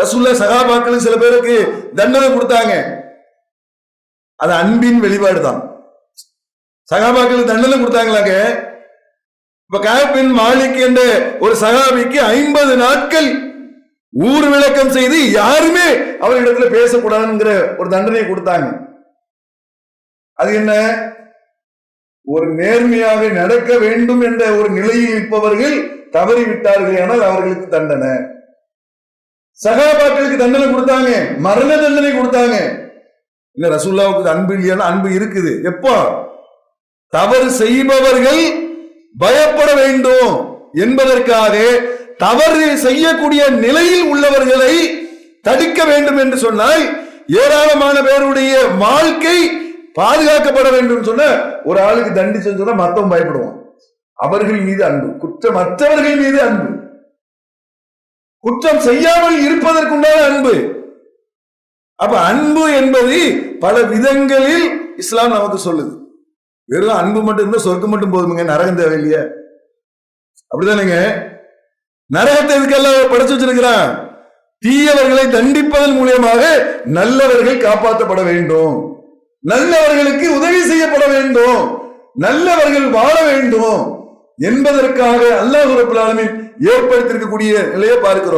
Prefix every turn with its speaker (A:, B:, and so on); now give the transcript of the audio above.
A: ரசூல்லா சகாபாக்கள் சில பேருக்கு தண்டனை கொடுத்தாங்க. அது அன்பின் வெளிப்பாடு தான் சகாபாக்களுக்கு தண்டனை கொடுத்தாங்களாங்க. இப்ப காபின் மாலிக் என்ற ஒரு சகாபிக்கு ஐம்பது நாட்கள் ஊர் விளக்கம் செய்து யாருமே அவரிடத்துல பேசக்கூடாதுங்கிற ஒரு தண்டனை கொடுத்தாங்க. அது என்ன? ஒரு நேர்மையாக நடக்க வேண்டும் என்ற ஒரு நிலையில் இருப்பவர்கள் தவறிவிட்டார்கள் ஆனால் அவர்களுக்கு தண்டனை. சகாபாக்களுக்கு தண்டனை கொடுத்தாங்க மரண தண்டனை கொடுத்தாங்க. இல்ல ரசூல்லாவுக்கு அன்பு இல்லையான அன்பு இருக்குது. எப்போ? தவறு செய்பவர்கள் பயப்பட வேண்டும் என்பதற்காக தவறு செய்யக்கூடிய நிலையில் உள்ளவர்களை தடுக்க வேண்டும் என்று சொன்னால் ஏராளமான பேருடைய வாழ்க்கை பாதுகாக்கப்பட வேண்டும் சொன்ன ஒரு ஆளுக்கு தண்டிச்சு சொன்னா மத்தவன் பயப்படுவான். அவர்கள் மீது அன்பு. குற்றமற்றவர்கள் மீது அன்பு. குற்றம் செய்யாமல் இருப்பதற்குண்டான அன்பு. அப்ப அன்பு என்பது பல விதங்களில் இஸ்லாம் நமக்கு சொல்லுது. வெறும் அன்பு மட்டும் இருந்தா சொர்க்கம் மட்டும் போதுமுங்க நரகம் தேவையில்லையா. அப்படிதானுங்க. நரகத்தை இதுக்கெல்லாம் படைச்சு வச்சிருக்கிறான் தீயவர்களை தண்டிப்பதன் மூலியமாக நல்லவர்கள் காப்பாற்றப்பட வேண்டும். நல்லவர்களுக்கு உதவி செய்யப்பட வேண்டும். நல்லவர்கள் வாழ வேண்டும். என்பதற்காக அல்லாஹ் ரபுல் ஆலமீன் ஏற்படுத்தியிருக்கக்கூடிய நிலையை பார்க்கிறோம்.